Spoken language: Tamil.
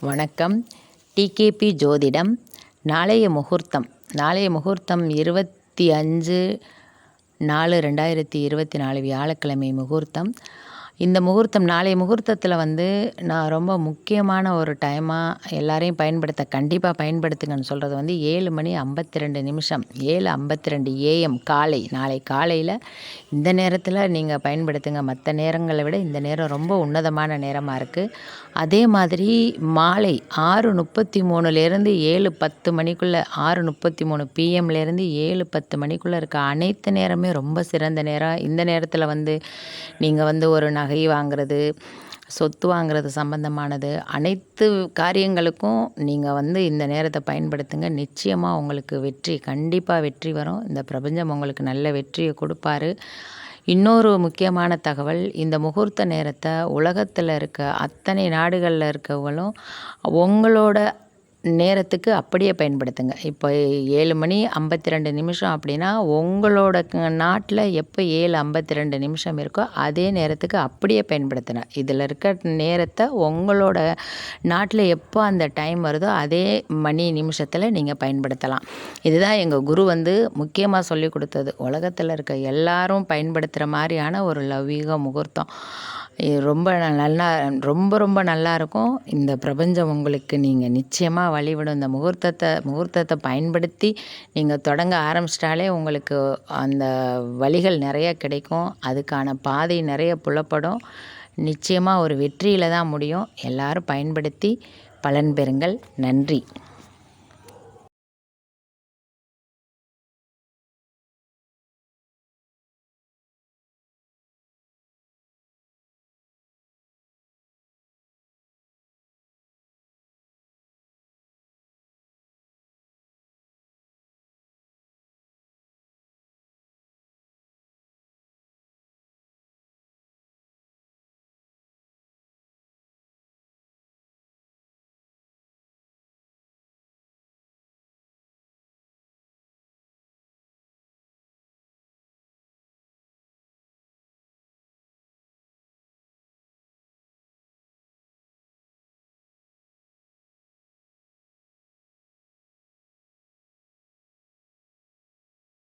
வணக்கம். டிகேபி ஜோதிடம் நாளைய முகூர்த்தம். நாளைய முகூர்த்தம் இருபத்தி அஞ்சு நாலு ரெண்டாயிரத்தி இருபத்தி நாலு வியாழக்கிழமை முகூர்த்தம். இந்த முகூர்த்தம் நாளைய முகூர்த்தத்தில் வந்து நான் ரொம்ப முக்கியமான ஒரு டைமாக எல்லாரையும் பயன்படுத்த கண்டிப்பாக பயன்படுத்துங்கன்னு சொல்கிறது வந்து ஏழு மணி ஐம்பத்தி ரெண்டு நிமிஷம். ஏழு ஐம்பத்தி ரெண்டு ஏஎம் காலை. நாளை காலையில் இந்த நேரத்தில் நீங்கள் பயன்படுத்துங்க. மற்ற நேரங்களை விட இந்த நேரம் ரொம்ப உன்னதமான நேரமாக இருக்குது அதே மாதிரி மாலை ஆறு முப்பத்தி மூணுலேருந்து ஏழு பத்து மணிக்குள்ளே ஆறு முப்பத்தி மூணு பிஎம்லேருந்து ஏழு பத்து மணிக்குள்ளே இருக்க அனைத்து நேரமே ரொம்ப சிறந்த நேரம் இந்த நேரத்தில் வந்து நீங்கள் வந்து ஒரு நகை வாங்குறது சொத்து வாங்குறது சம்பந்தமானது அனைத்து காரியங்களுக்கும் நீங்கள் வந்து இந்த நேரத்தை பயன்படுத்துங்க. நிச்சயமாக உங்களுக்கு வெற்றி கண்டிப்பாக வெற்றி வரும். இந்த பிரபஞ்சம் உங்களுக்கு நல்ல வெற்றியை கொடுப்பாரு. இன்னொரு முக்கியமான தகவல் இந்த முகூர்த்த நேரத்தை உலகத்தில் இருக்க அத்தனை நாடுகளில் இருக்கவங்களும் உங்களோட நேரத்துக்கு அப்படியே பயன்படுத்துங்க. இப்போ ஏழு மணி ஐம்பத்தி ரெண்டு நிமிஷம் அப்படின்னா உங்களோட நாட்டில் எப்போ ஏழு ஐம்பத்தி ரெண்டு நிமிஷம் இருக்கோ அதே நேரத்துக்கு அப்படியே பயன்படுத்தின இதில் இருக்க நேரத்தை உங்களோட நாட்டில் எப்போ அந்த டைம் வருதோ அதே மணி நிமிஷத்தில் நீங்கள் பயன்படுத்தலாம். இதுதான் எங்கள் குரு வந்து முக்கியமாக சொல்லி கொடுத்தது. உலகத்தில் இருக்க எல்லாரும் பயன்படுத்துகிற மாதிரியான ஒரு லௌகீக முகூர்த்தம். இது ரொம்ப நல்லா ரொம்ப ரொம்ப நல்லாயிருக்கும் இந்த பிரபஞ்சம் உங்களுக்கு நீங்கள் நிச்சயமாக வழிவிடும் இந்த முகூர்த்தத்தை முகூர்த்தத்தை பயன்படுத்தி நீங்கள் தொடங்க ஆரம்பிச்சிட்டாலே உங்களுக்கு அந்த வழிகள் நிறைய கிடைக்கும். அதுக்கான பாதை நிறைய புலப்படும். நிச்சயமாக ஒரு வெற்றியில் தான் முடியும். எல்லாரும் பயன்படுத்தி பலன் பெறுங்கள். நன்றி.